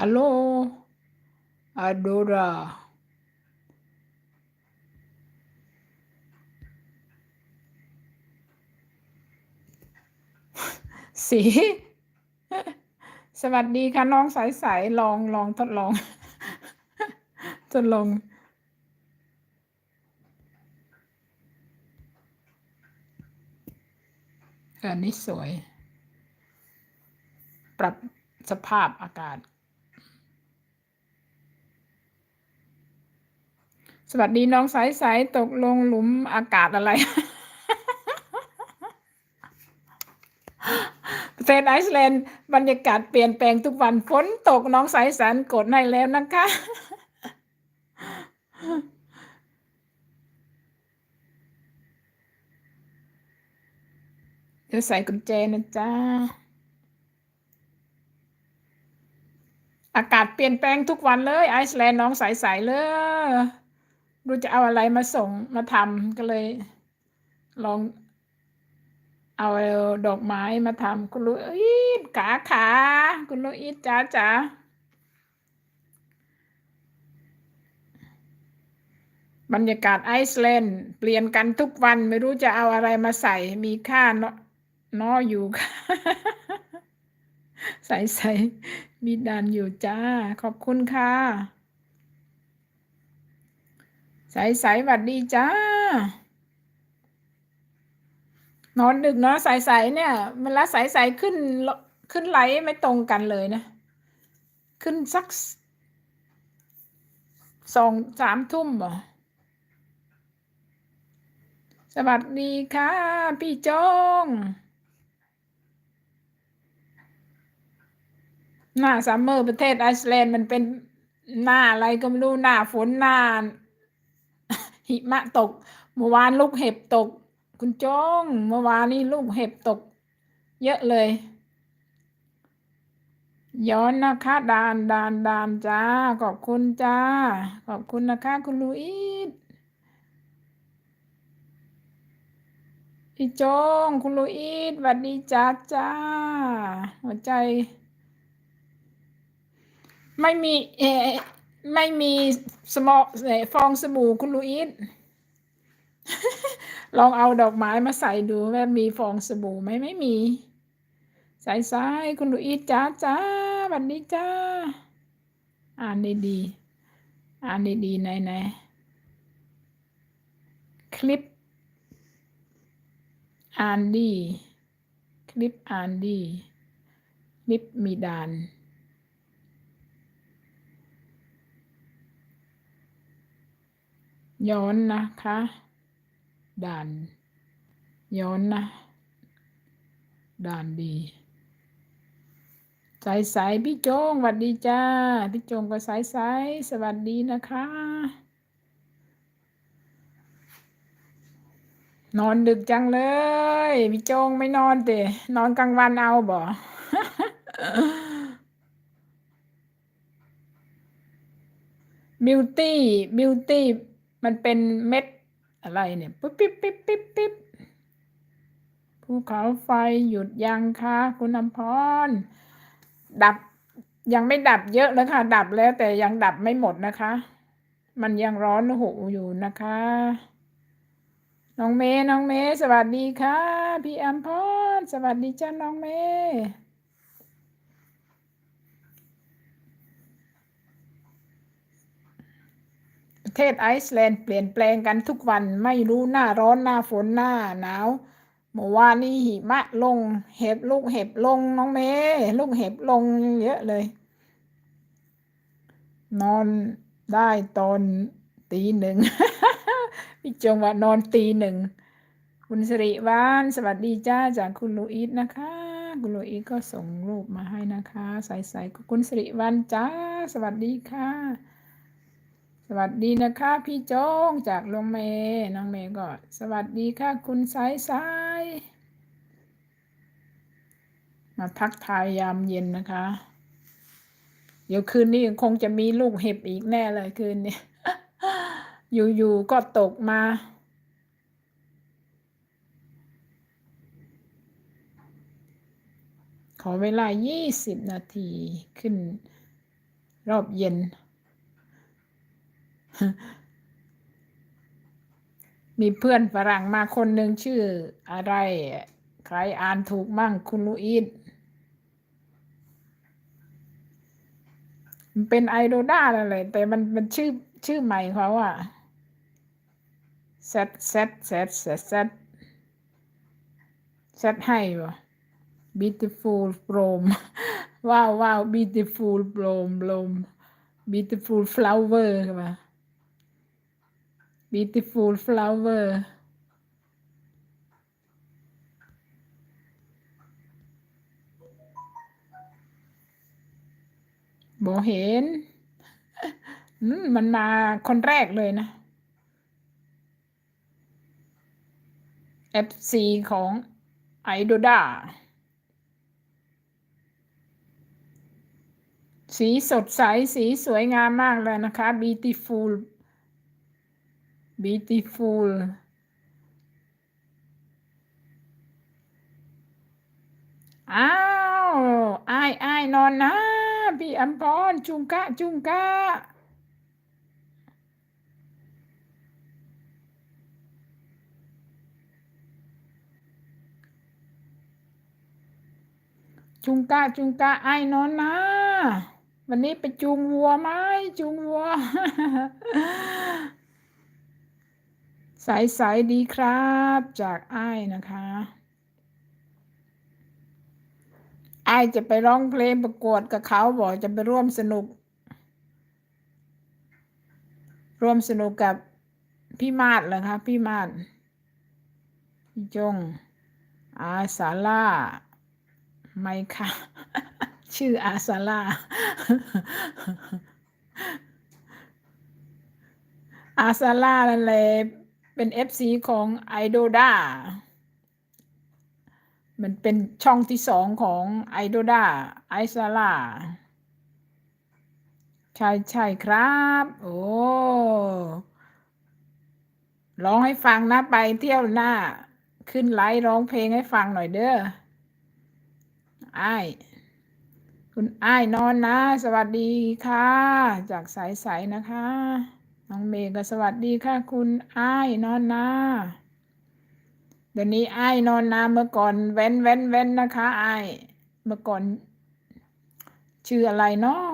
ฮัลโหลอะโดราสีสวัสดีค่ะ น้องสายสายลองลองทดลอง ทดลองเออนี่สวย ปรับสภาพอากาศ สวัสดีน้องสายสายตกลงหลุมอากาศอะไรประเทศไอซ์แลนด์บรรยากาศเปลี่ยนแปลงทุกวันฝนตกน้องสายสันกดให้แล้วนะคะ เดี๋ยวใส่กุญแจนะจ๊ะอากาศเปลี่ยนแปลงทุกวันเลย ไอซ์แลนด์น้องใสๆเลย รู้จะเอาอะไรมาส่งมาทำก็เลย ลองเอาดอกไม้มาทำคุณลุอีดขาขาคุณลุอีดจ้าจ๋าบรรยากาศไอซ์แลนด์เปลี่ยนกันทุกวันไม่รู้จะเอาอะไรมาใส่มีค่าเนาะเนาะอยู่ค่ะใส่ใส่มีดานอยู่จ้า ขอบคุณค่ะ ใส่ใส่หวัดดีจ้านอนดึกเนาะใส่ใส่เนี่ยเวลาใส่ใส่ขึ้นขึ้นไหลไม่ตรงกันเลยนะ ขึ้นสักสองสามทุ่มบ่สวัสดีค่ะ พี่จงหน้าซัมเมอร์ประเทศไอซ์แลนด์มันเป็นหน้าอะไรก็ไม่รู้หน้าฝนหน้า หิมะตก เมื่อวานลูกเห็บตก คุณจงเมื่อวานนี้ลูกเห็บตก เยอะเลย ย้อนนะคะดานดานดานจ้า ขอบคุณจ้า ขอบคุณนะคะ คุณลุอีดพี่จง คุณลุอีดสวัสดีจ้าจ้า หัวใจ ไม่มีเออ ไม่มีสมอฟองสบู่คุณลุอีดลองเอาดอกไม้มาใส่ดูว่ามีฟองสบู่ไหมไม่มี ใส่ซ้ายคุณลุอีดจ้าจ้าวันนี้จ้า อ่านดีๆอ่านดีๆไหนไหนคลิปอ่านดี คลิปอ่านดี คลิปมีดาน ย้อนนะคะ ด่าน ย้อนนะ ด่านดี สายสายพี่โจงสวัสดีจ้า พี่โจงก็สายสายสวัสดีนะคะ นอนดึกจังเลย พี่โจงไม่นอนเตะนอนกลางวันเอาบ่บิวตี้บิวตี้ มันเป็นเม็ดอะไรเนี่ยปิ๊บปิ๊บปิ๊บปิ๊บปิ๊บภูเขาไฟหยุดยังคะคุณอำพร ดับยังไม่ดับเยอะแล้วค่ะ ดับแล้วแต่ยังดับไม่หมดนะคะ มันยังร้อนหูอยู่นะคะ น้องเมย์น้องเมย์สวัสดีค่ะ พี่อำพรสวัสดีจ้าน้องเมย์ประ เทศไอซ์แลนด์เปลี่ยนแปลงกันทุกวันไม่รู้หน้าร้อนหน้าฝนหน้าหนาวเมื่อวานนี้หิมะลง เห็บลูกเห็บลงน้องเมย์ลูกเห็บลงเยอะเลย นอนได้ตอนตีหนึ่งพี่จงว่านอนตีหนึ่งคุณสิริวานสวัสดีจ้าจากคุณลูอีสนะคะ คุณลูอีสก็ส่งรูปมาให้นะคะ ใส่ใส่คุณสิริวานจ้า สวัสดีค่ะ สวัสดีนะคะพี่โจ้งจากลงเมย์น้องเมย์ก็สวัสดีค่ะคุณสายสายมาทักทายยามเย็นนะคะ เดี๋ยวคืนนี้คงจะมีลูกเห็บอีกแน่เลยคืนนี้ อยู่ๆก็ตกมาขอเวลา 20 นาทีขึ้นรอบเย็น มีเพื่อนฝรั่งมาคนหนึ่งชื่ออะไร ใครอ่านถูกมั่งคุณลูอีดมันเป็นไอโดด้าอะไรแต่มันมันชื่อชื่อใหม่เขาอะเซตเซตเซตเซตเซตเซตให้วะ beautiful bloom ว้าวว้าว beautiful bloom bloom beautiful flower ค่ะ beautiful flower บอเห็นมมันมาคนแรกเลยนะ FC ของไอโดดาสีสดใส สีสวยงามมากเลยนะคะ beautiful beautiful อ้าวอ้ายอ้นอนนะพี่อัมพรจุงกะ จุงกะจุงกะจุงกะไอ้ายนอนนะ วันนี้ไปจูงวัวไหมจูงวัว ใสๆดีครับ จากอ้ายนะคะอ้ายจะไปร้องเพลงประกวดกับเขาบอกจะไปร่วมสนุก ร่วมสนุกกับพี่มาดเหรอคะพี่มาดพี่จง อาสาล่าไม่ค่ะ ชื่ออาสาล่าอาซาล่านั่นแหละ เป็นเอฟซีของไอโดดามันเป็นช่องที่สองของไอโดดาไอซาล่าใช่ใช่ครับ โอ้ร้องให้ฟังนะไปเที่ยวหน้า ขึ้นไลฟ์ร้องเพลงให้ฟังหน่อยเด้อไอ้ายคุณไอ้นอนนะ สวัสดีค่ะ จากสายใสนะคะ น้องเมย์ก็สวัสดีค่ะ คุณไอ้ายนอนนะเดี๋ยวนี้ไอ้ายนอนนะเมื่อก่อนเว้นเว้นเว้นนะคะไอ้ายเมื่อก่อน ชื่ออะไรเนาะ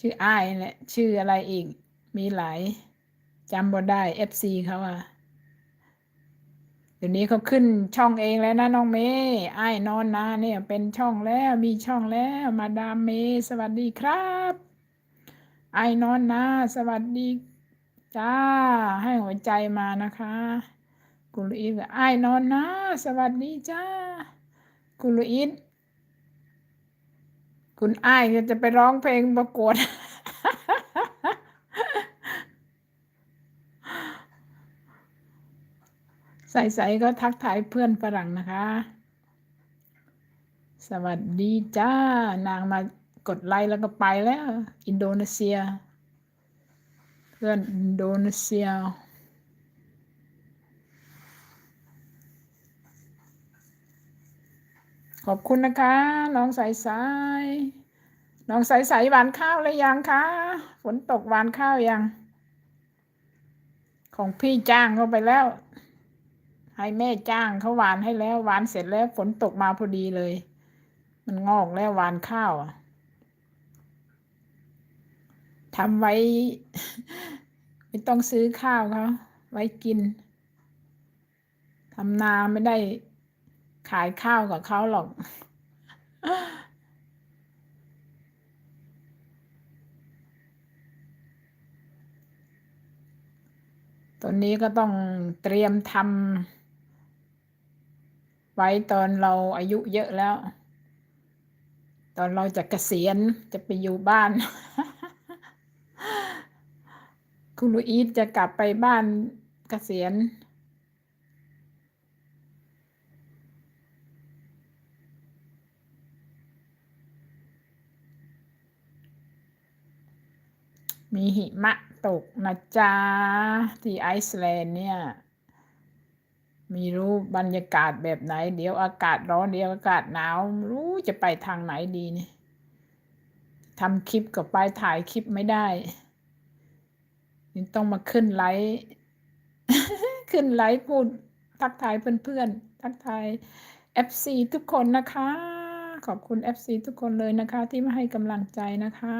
ชื่อไอ้ายแหละชื่ออะไรอีก มีหลายจำบ่ได้เอฟซีเขาอะเดี๋ยวนี้เขาขึ้นช่องเองแล้วนะน้องเมย์ไอ้นอนนาเนี่ยเป็นช่องแล้วมีช่องแล้วมาดามเมย์สวัสดีครับ ไอ้นอนนาสวัสดี จ้า ให้หัวใจมานะคะกุลอิดไอ้นอนนะ สวัสดีจ้ากุลอิดคุณไอ้จะไปร้องเพลงประกวดใส่ๆก็ทักทายเพื่อนฝรั่งนะคะ สวัสดีจ้า นางมา กดไลค์แล้วก็ไปแล้ว อินโดนีเซีย เพื่อนอินโดนีเซียขอบคุณนะคะ น้องใสใสน้องใสใสหวานข้าวเลยยังคะฝนตกหวานข้าวยัง ของพี่จ้างเข้าไปแล้ว ให้แม่จ้างเขาหวานให้แล้วหวานเสร็จแล้วฝนตกมาพอดีเลย มันงอกแล้วหวานข้าวอะ ทำไว้ ไม่ต้องซื้อข้าวเขาไว้กินทำนาไม่ได้ขายข้าวกับเขาหรอก ตอนนี้ก็ต้องเตรียมทำไว้ตอนเราอายุเยอะแล้ว ตอนเราจะเกษียณจะไปอยู่บ้าน คุณลูอีทจะกลับไปบ้านเกษียณมีหิมะตกนะจ๊ะที่ไอซ์แลนด์เนี่ย มีรู้บรรยากาศแบบไหน เดี๋ยวอากาศร้อนเดี๋ยวอากาศหนาว รู้จะไปทางไหนดีนี่ทำคลิปกับไปถ่ายคลิปไม่ได้ ต้องมาขึ้นไลฟ์ขึ้นไลฟ์พูดทักทายเพื่อนๆ ทักทาย FC ทุกคนนะคะ ขอบคุณ FC ทุกคนเลยนะคะ ที่มาให้กำลังใจนะคะ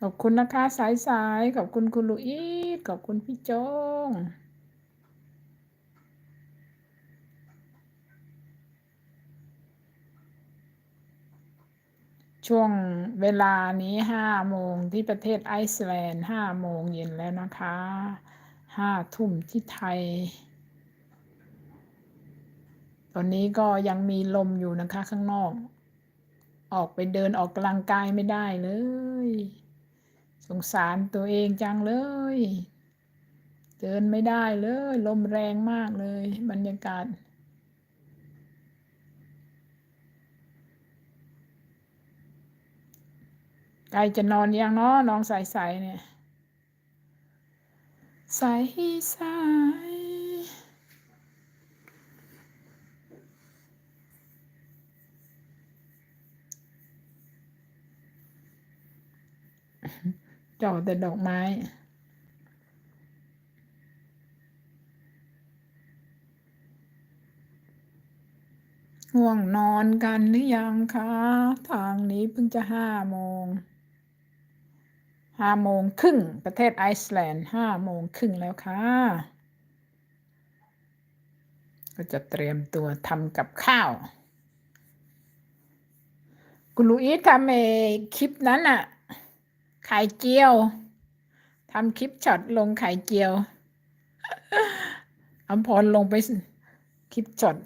ขอบคุณนะคะสายสายขอบคุณคุณลูอีสขอบคุณพี่โจง ช่วงเวลานี้ห้าโมงที่ประเทศไอซ์แลนด์ห้าโมงเย็นแล้วนะคะห้าทุ่มที่ไทย ตอนนี้ก็ยังมีลมอยู่นะคะข้างนอก ออกไปเดินออกกำลังกายไม่ได้เลย สงสารตัวเองจังเลย เดินไม่ได้เลย ลมแรงมากเลย บรรยากาศ ใกล้จะนอนยังเนาะน้องใสๆเนี่ยใสใสเจ่อแต่ดอกไม้ง่วงนอนกันหรือยังคะ ทางนี้เพิ่งจะห้าโมง ห้าโมงครึ่งประเทศไอซ์แลนด์ห้าโมงครึ่งแล้วค่ะ ก็จะเตรียมตัวทำกับข้าว คุณลูอีสทำเอคลิปนั้นอะไข่เจียวทำคลิปช็อตลงไข่เจียวอำพรลงไปคลิปช็อต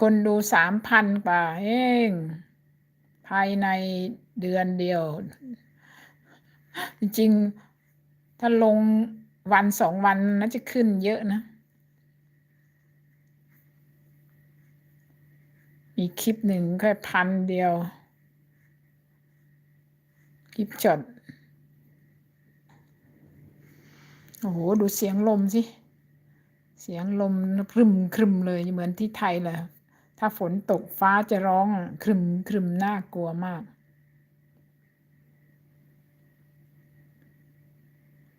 คนดูสามพันกว่าเอง ภายในเดือนเดียว จริงๆถ้าลงวันสองวันน่าจะขึ้นเยอะนะ มีคลิปหนึ่งแค่พันเดียว คลิปช็อตโอ้โห ดูเสียงลมสิ เสียงลมครึมครึมเลย เหมือนที่ไทยเลย ถ้าฝนตกฟ้าจะร้องครึมครึมน่ากลัวมาก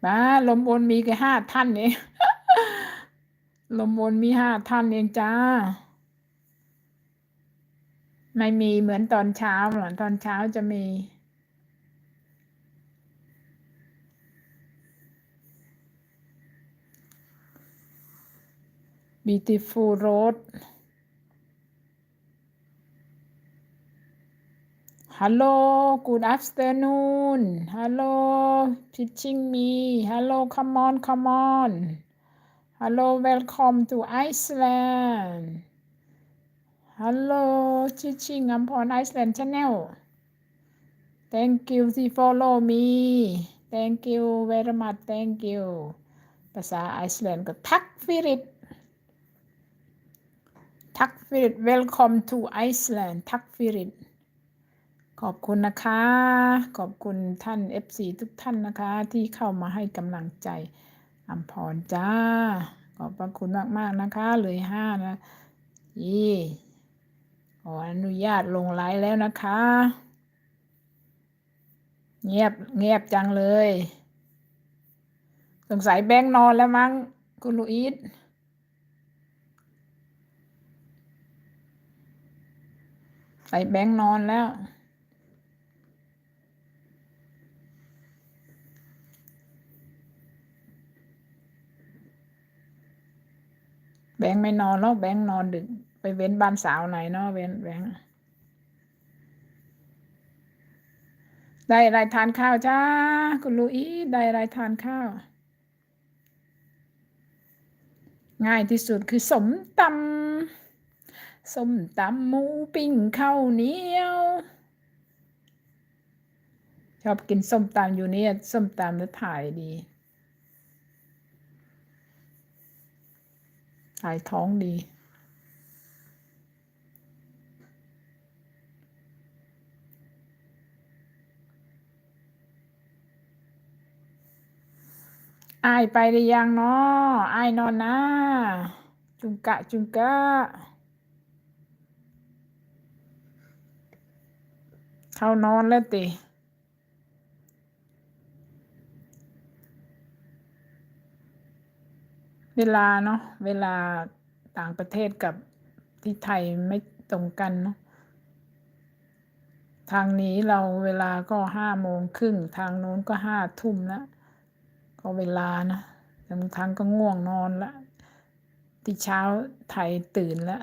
บ้าลมบนมีแค่ห้าท่านเองลมบนมีห้าท่านเองจ้า ไม่มีเหมือนตอนเช้าหรอตอนเช้าจะมี beautiful road Hello, good afternoon. Hello, teaching me. Hello, come on, come on. Hello, welcome to Iceland. Hello, teaching upon Iceland channel. Thank you to follow me. Thank you very much. Thank you. ภาษาไอซ์แลนด์ก็ทักฟิริตทักฟิริต welcome to Iceland ทักฟิริต ขอบคุณนะคะ ขอบคุณท่าน FC ทุกท่านนะคะ ที่เข้ามาให้กำลังใจอัมพรจ้า ขอบพระคุณมากๆนะคะ เลยห้านะยี่ขออนุญาตลงไลฟ์แล้วนะคะ เงียบเงียบจังเลย สงสัยแบงค์นอนแล้วมั้ง คุณลูอีสใส่แบงค์นอนแล้ว แบงค์ไม่นอนแล้วแบงค์นอนดึก ไปเว้นบ้านสาวไหนเนาะเว้นแบงค์ได้อะไรทานข้าวจ้า คุณลูอีได้อะไรทานข้าว ง่ายที่สุดคือสมตำส้มตำหมูปิ้งข้าวเหนียว ชอบกินส้มตำอยู่เนี่ยส้มตำแล้วถ่ายดี ถ่ายท้องดี อายไปหรือยังเนาะอายนอนนะ จุงกะจุงกะ เข้านอนแล้วติ เวลาเนาะเวลาต่างประเทศกับที่ไทยไม่ตรงกันเนาะทางนี้เราเวลาก็ห้าโมงครึ่งทางโน้นก็ห้าทุ่มละก็เวลานะบางครั้งก็ง่วงนอนละที่เช้าไทยตื่นละ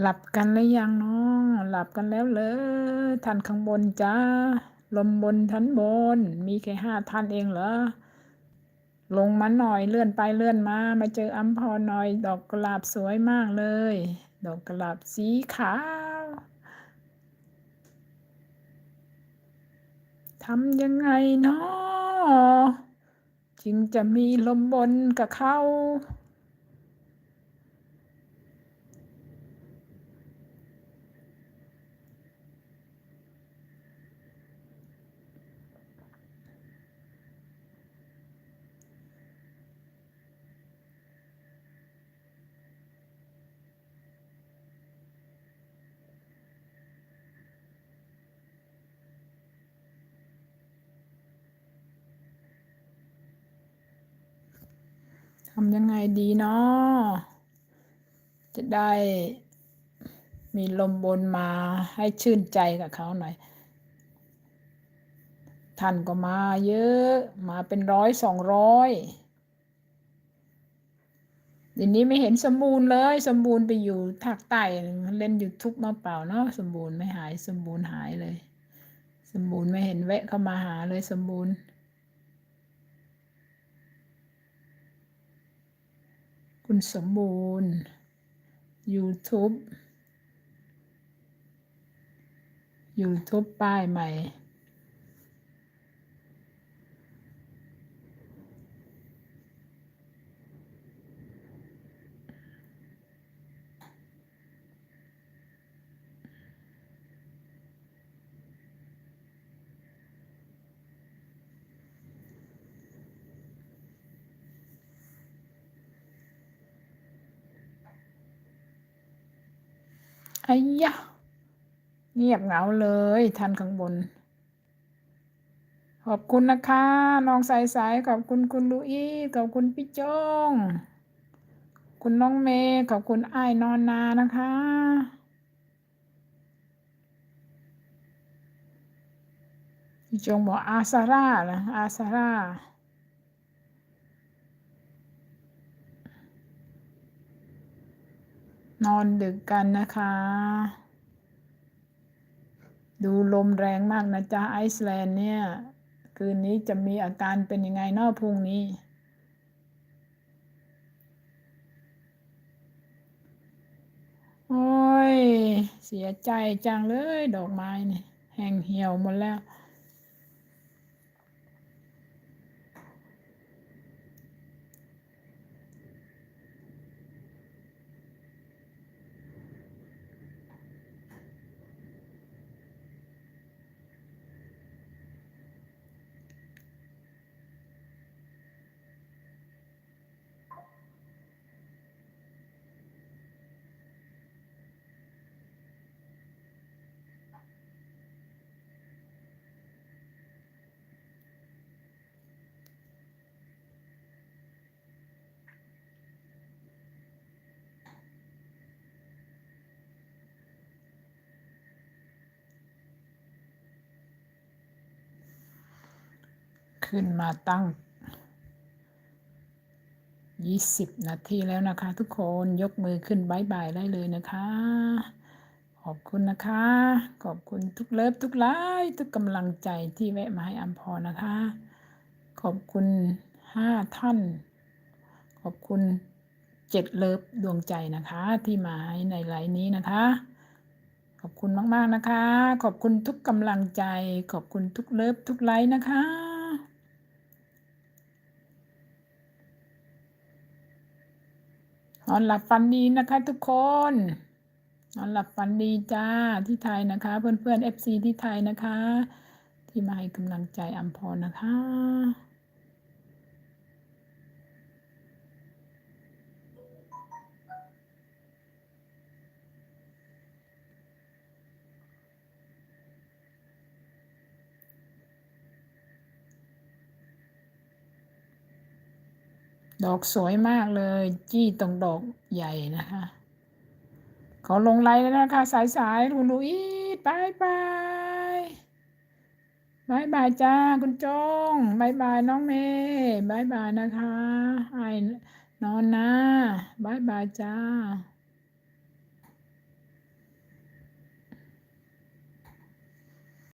หลับกันหรือยังเนาะหลับกันแล้วเลยท่านข้างบนจ้าลมบนทันบน มีแค่ห้าท่านเองเหรอลงมาหน่อยเลื่อนไปเลื่อนมา มาเจออัมพรหน่อย ดอกกลาบสวยมากเลย ดอกกลาบสีขาวทำยังไงเนาะจึงจะมีลมบนกับเขา ทำยังไงดีเนาะจะได้มีลมบนมาให้ชื่นใจกับเขาหน่อย ท่านก็มาเยอะมาเป็นร้อยสองร้อยเดี๋ยวนี้ไม่เห็นสมบูรณ์เลย สมบูรณ์ไปอยู่ภาคใต้เล่นยูทูบมาเปล่าเนาะสมบูรณ์ไม่หาย สมบูรณ์หายเลย สมบูรณ์ไม่เห็นแวะเข้ามาหาเลยสมบูรณ์ คุณสมบูรณ์ YouTube YouTube ป้ายใหม่ ไอ้ยะ เงียบเหงาเลยท่านข้างบน ขอบคุณนะคะ น้องสายสายขอบคุณคุณลูอี้ขอบคุณพี่จง คุณน้องเมย์ขอบคุณไอ้นอนนานะคะพี่จงบอกอาซาร่านะอาซาร่า นอนดึกกันนะคะ ดูลมแรงมากนะจ๊ะไอซ์แลนด์เนี่ย คืนนี้จะมีอาการเป็นยังไงนอกพรุ่งนี้โอ้ย เสียใจจังเลย ดอกไม้เนี่ย แห้งเหี่ยวหมดแล้ว ขึ้นมาตั้ง 20 นาทีแล้วนะคะ ทุกคนยกมือขึ้นบายบายได้เลยนะคะ ขอบคุณนะคะ ขอบคุณทุกเลิฟทุกไลค์ทุกกำลังใจที่แวะมาให้อัมพรนะคะ ขอบคุณ5ท่าน ขอบคุณเจ็ดเลิฟดวงใจนะคะที่มาให้ในไลน์นี้นะคะ ขอบคุณมาก ๆ นะคะ ขอบคุณทุกกำลังใจ ขอบคุณทุกเลิฟทุกไลค์นะคะ น อนหลับฝันดีนะคะทุกคน นอนหลับฝันดีจ้าที่ไทยนะคะ เพื่อนเพื่อนเอฟซีที่ไทยนะคะ ที่มาให้กำลังใจอัมพรนะคะ ดอกสวยมากเลย จี้ตรงดอกใหญ่นะคะขอลงไลน์แล้วนะคะ สายสายคุณลุยบายบายบายบายจ้าคุณจงบายบายน้องเมย์บายบายนะคะไอ้นอนนะบายบายจ้า